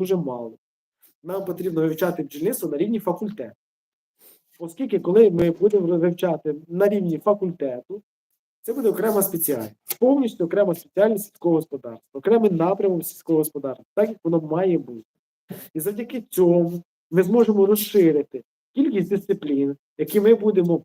дуже мало. Нам потрібно вивчати бджільництво на рівні факультету. Оскільки, коли ми будемо вивчати на рівні факультету, це буде окрема спеціальність, повністю окрема спеціальність сільського господарства, окремий напрямок сільського господарства, так як воно має бути. І завдяки цьому ми зможемо розширити кількість дисциплін, які ми будемо,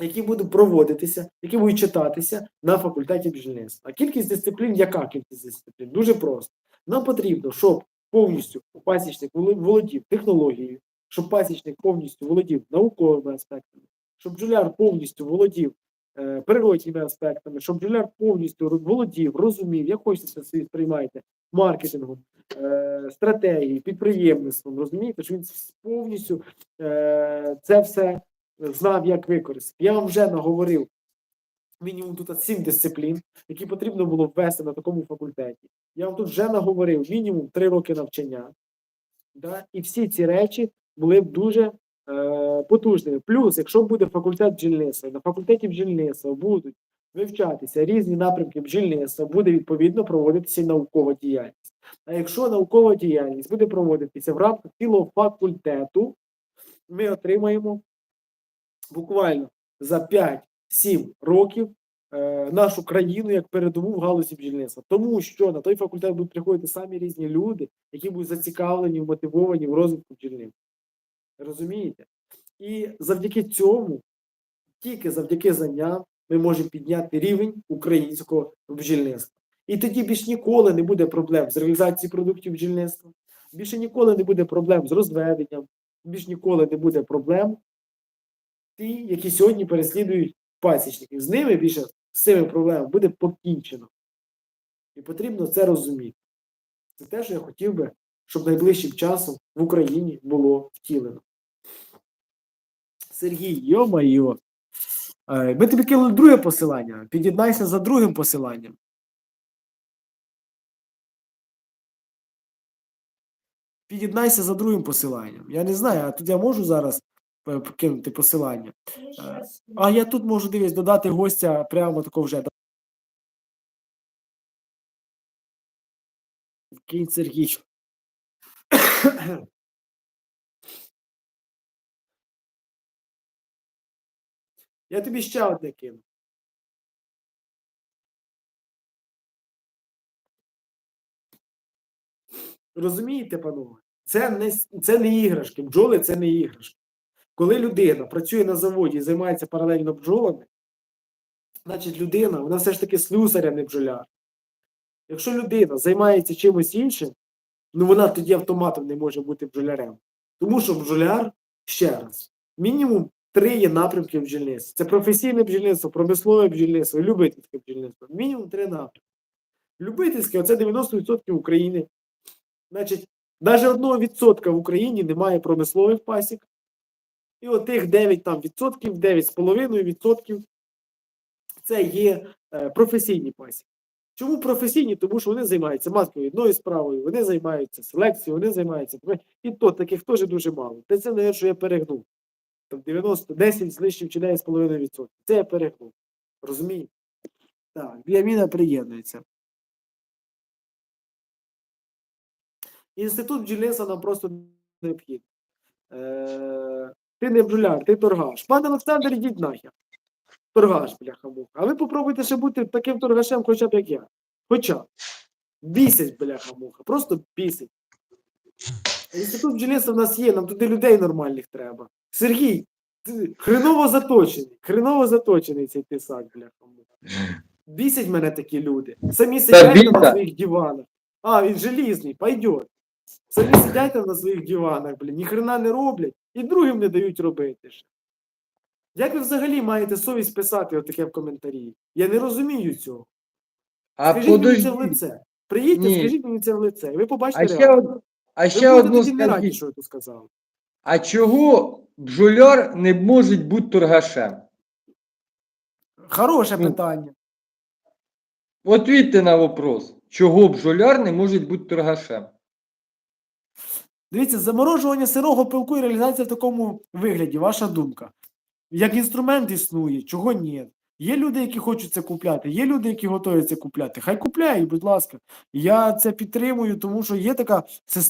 які будуть проводитися, які будуть читатися на факультеті бджільництва. А кількість дисциплін, яка кількість дисциплін? Дуже просто. Нам потрібно, щоб повністю пасічник володів технологією, щоб пасічник повністю володів науковими аспектами, щоб бджоляр повністю володів е, природніми аспектами, щоб бджоляр повністю володів, розумів, як хочете це сприймаєте, маркетингом, е, стратегією, підприємництвом, розумієте, що він повністю е, це все знав, як використати. Я вам вже наговорив мінімум тут сім дисциплін, які потрібно було ввести на такому факультеті. Я вам тут вже наговорив мінімум три роки навчання. Да? І всі ці речі були б дуже е, потужними. Плюс, якщо буде факультет бджільництва, на факультеті бджільництва будуть вивчатися різні напрямки бджільництва, буде відповідно проводитися наукова діяльність. А якщо наукова діяльність буде проводитися в рамках цілого факультету, ми отримаємо буквально за 5-7 років е, нашу країну як передову в галузі бджільництва. Тому що на той факультет будуть приходити самі різні люди, які будуть зацікавлені, мотивовані в розвитку бджільництва. Розумієте? І завдяки цьому, тільки завдяки знанням, ми можемо підняти рівень українського бджільництва. І тоді більш ніколи не буде проблем з реалізацією продуктів бджільництва, більше ніколи не буде проблем з розведенням, більш ніколи не буде проблем ті, які сьогодні переслідують пасічників. З ними більше з цими проблемами буде покінчено. І потрібно це розуміти. Це те, що я хотів би, щоб найближчим часом в Україні було втілено. Сергій, йо-майо. Е, Ми тобі кинули друге посилання. Під'єднайся за другим посиланням. Під'єднайся за другим посиланням. Я не знаю, а тут я можу зараз кинути посилання. Е, А я тут можу дивись, додати гостя прямо тако вже. Кінь Сергій. Я тобі ще одне кину. Розумієте, панове? Це не, це не іграшки. Бджоли це не іграшки. Коли людина працює на заводі і займається паралельно бджолами, значить людина, вона все ж таки слюсар, а не бджоляр. Якщо людина займається чимось іншим, ну вона тоді автоматом не може бути бджолярем. Тому що бджоляр, ще раз, мінімум три є напрямки бджільництва. Це професійне бджільництво, промислове бджільництво, любительське бджільництво. Мінімум три напрямки. Любительське оце 90% України. Значить, навіть одного відсотка в Україні немає промислових пасік. І от тих 9 там, відсотків, 9,5 відсотків це є е, професійні пасіки. Чому професійні? Тому що вони займаються матковідною справою, вони займаються селекцією, вони займаються. І то таких теж дуже мало. Та це не що я перегнув. Там 90, 10 з лишнім чи 9,5%. Це я перегнув. Розумієте? Так, Біаміна приєднується. Інститут бджільництва нам просто необхідний. Е, ти не бджоляр, ти торгаш. Пане Олександр, ідіть нахер. Торгаш, бляха муха. А ви попробуйте ще бути таким торгашем, хоча б як я. Хоча б. Бісить, бляха муха. Просто бісить. Інститут бджільництва в нас є, нам туди людей нормальних треба. Сергій, ти хреново заточений. Хреново заточений цей писак, бляха муха. Бісять мене такі люди. Самі сидять на своїх диванах. А, він желізний, пойдет. Самі сидять там на своїх диванах, блін, ні хрена не роблять і другим не дають робити. ж. Як ви взагалі маєте совість писати отаке в коментарі? Я не розумію цього. А Скажіть мені це в лице. Приїдьте, Ні. скажіть мені це в лице. і Ви побачите А ще, реакцію. од... а Ви ще будете одну тоді не раді, скажіть. що я тут сказав. А чого бджоляр не може бути торгашем? Хороше Ну. питання. Отвітьте на вопрос. Чого бджоляр не може бути торгашем? Дивіться, заморожування сирого пилку і реалізація в такому вигляді, ваша думка. Як інструмент існує, чого ні? Є люди, які хочуть це купляти, є люди, які готові це купляти. Хай купляють, будь ласка. Я це підтримую, тому що є така система.